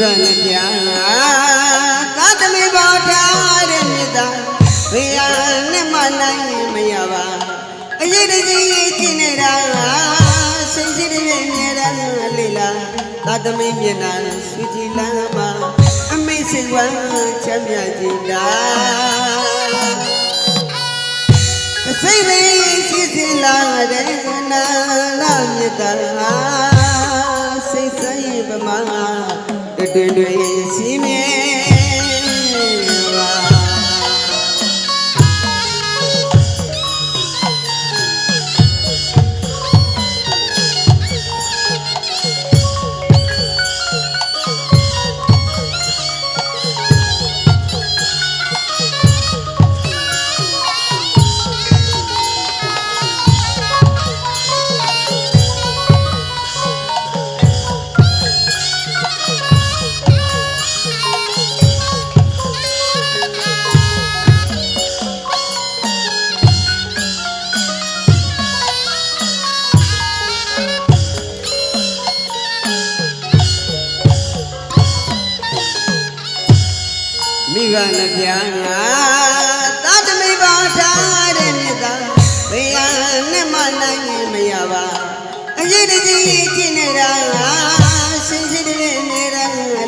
ဘနဲ့ပြာသာသမီပေါ်ထားတဲ့မြတ်သားဘယ်ရနဲ့မှနိုင်မရပါအရေးတကြီးကျင်နေတာစိတ်ရှိတဲ့မြဲတာလေးလားသာသမီမျက်နှာဆွကြည်လမ်းမှာအမေစိတ်ဝမ်းချမ်းမြေကြည်တာစိတ်လေးရှိစီလာတဲ့နာလာမြတ်တာ တွင်တွင်စီမြဲ ဘနဲ့ပြာငါသာသမီပေါ်ထားတဲ့မြတ်သာဘယ်ရနဲ့မှနိုင်မရပါအရေးတကြီးကျင်နေတာစင်စစ်တဲ့နေတာ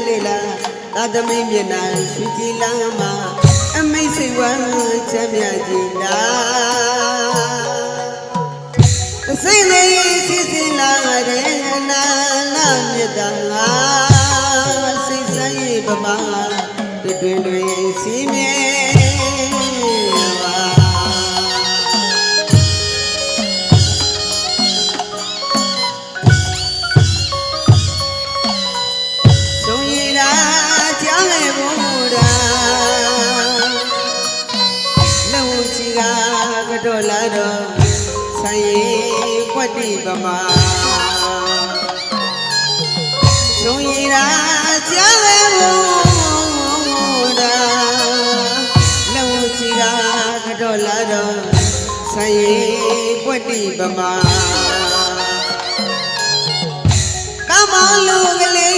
လေးလားသာသမီမျက်နှာဆွကြည်လမ်းမှာအမိတ်စိတ်ဝမ်းချမ်းမြေကြည်တာ ရီပွက်တိပမာဆုံးရတာကြားလေဘုရားလုံချီကကတော့လာတော့ဆိုင်ရီပွက်တိပမာကမ္ဘာလူကလေး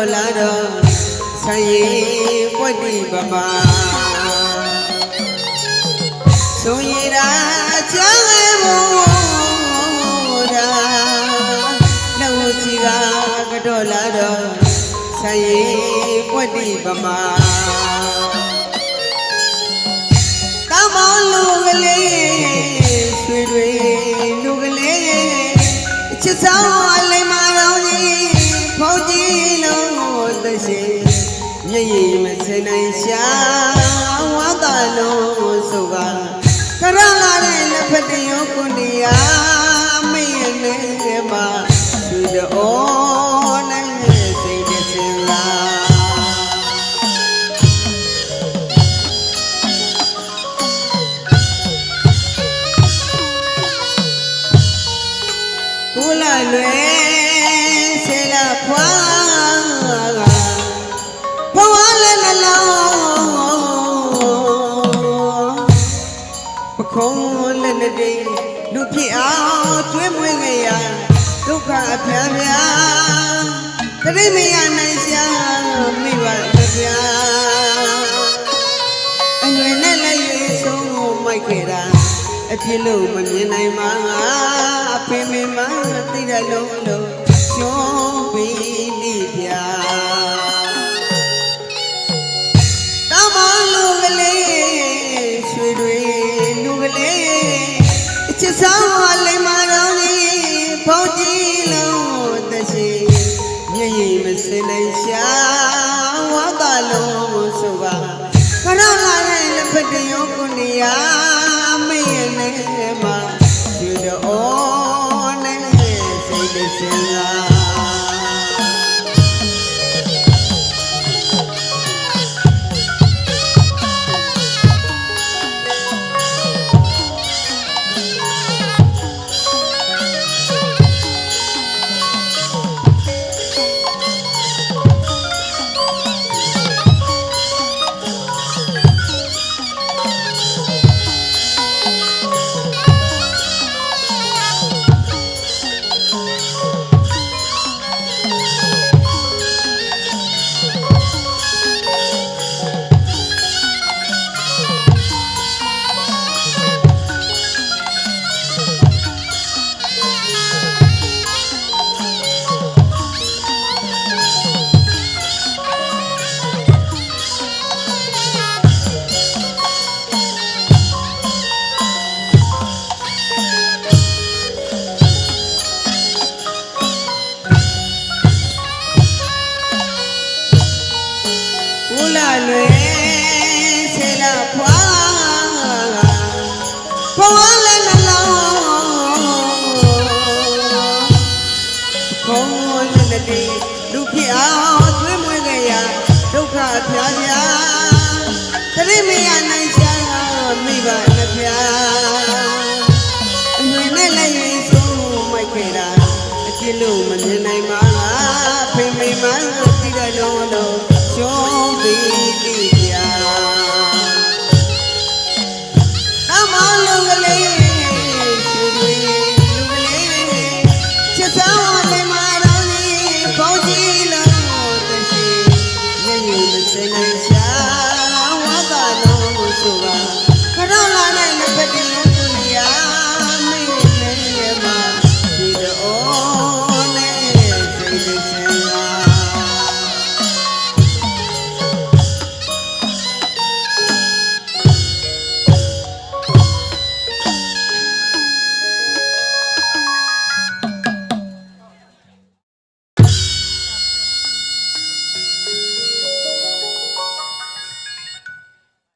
တော့လာတော့ဆိုင်ရီပွက်တိပမာသုံးရတာကြားလေဘုရားလုံစီလာကတော့လာတော့ဆိုင်ရီပွက်တိပမာကမ္ဘာလူကလေးရွှေတွေလူကလေးချစ်ဆောင်အလိမ္မာရောင်းကြီးဖောက်ကြ ရမင်းရဲ့နေမှာရွှေတော်နိုင်စိတ်တစင်လာကုလလွယ်စေလာဖွာဘဝလည်းနှလုံးပခုံးလက်နဲ့တိမ် လူဖြစ်အောင်ကျွေးမွေးခဲ့ရဒုက္ခအပြားပြားတရိမရနိုင်ရှာမိဘကြာအရွယ်နဲ့လည်းရွေးဆုံးကိုမိုက်ခဲ့တာအဖြစ်လို့မမြင်နိုင်မှာအဖေမေမသိတဲ့လုံးလို့ရှုံးပြီးလိပြာ စေနေရှာဝါတလုံးဆိုပါခရလာရဲ့လက်ဖက်တရောကိုနေရာမင်းရဲ့နေမှာသူတော်နဲ့စိတ်တရှင်လား